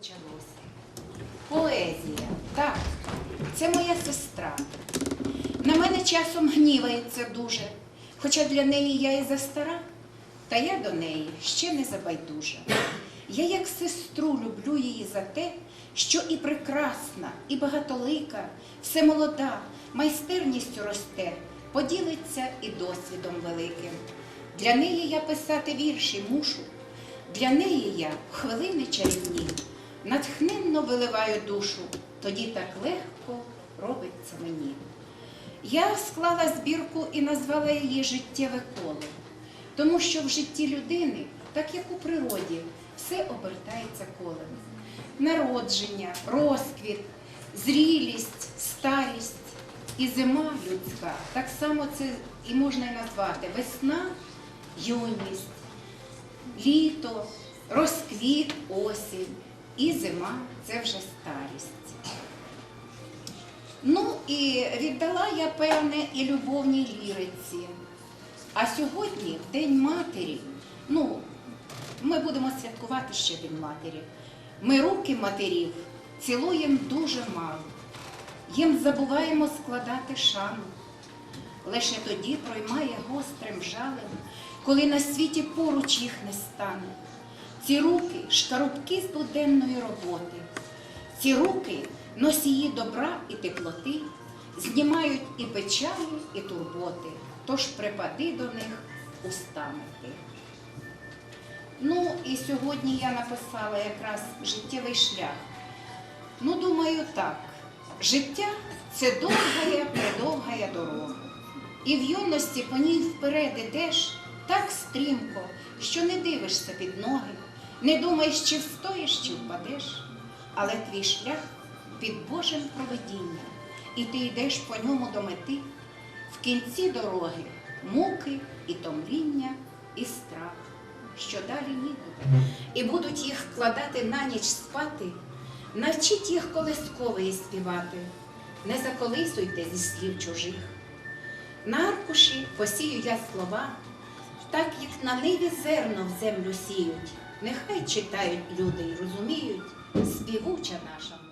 почалося. Поезія, так, це моя сестра. На мене часом гнівається дуже, хоча для неї я і застара, та я до неї ще не забайдужа. Я як сестру люблю її за те, що і прекрасна, і багатолика, все молода, майстерністю росте, поділиться і досвідом великим. Для неї я писати вірші мушу, для неї я хвилини чарівні, натхненно виливаю душу, тоді так легко робиться мені. Я склала збірку і назвала її Життєве коло, тому що в житті людини, так як у природі, все обертається колем. Народження, розквіт, зрілість, старість і зима людська. Так само це і можна і назвати весна, юність, літо, розквіт, осінь і зима це вже старість. Ну і віддала я певне і любовній ліриці. А сьогодні День матері. Ну, ми будемо святкувати ще День матері. Ми руки матерів цілуємо дуже мало. Їм забуваємо складати шану. Лише тоді проймає гострим жалем, коли на світі поруч їх не стане. Ці руки шкарубки з буденної роботи. Ці руки носії добра і теплоти, знімають і печалі, і турботи, тож припади до них устами. Ну і сьогодні я написала якраз життєвий шлях. Ну, думаю, так. Життя це довга, предовга дорога. І в юності по ній вперед ідеш так стрімко, що не дивишся під ноги, не думаєш, чи встоїш, чи впадеш. Але твій шлях під Божим проведінням, і ти йдеш по ньому до мети. В кінці дороги муки і томління, і страх, що далі нікуди. І будуть їх вкладати на ніч спати, навчіть їх колискової співати, не заколисуйте зі слів чужих. На аркуші посію я слова, так як на ниві зерно в землю сіють. Нехай читають люди й розуміють, співуча наша.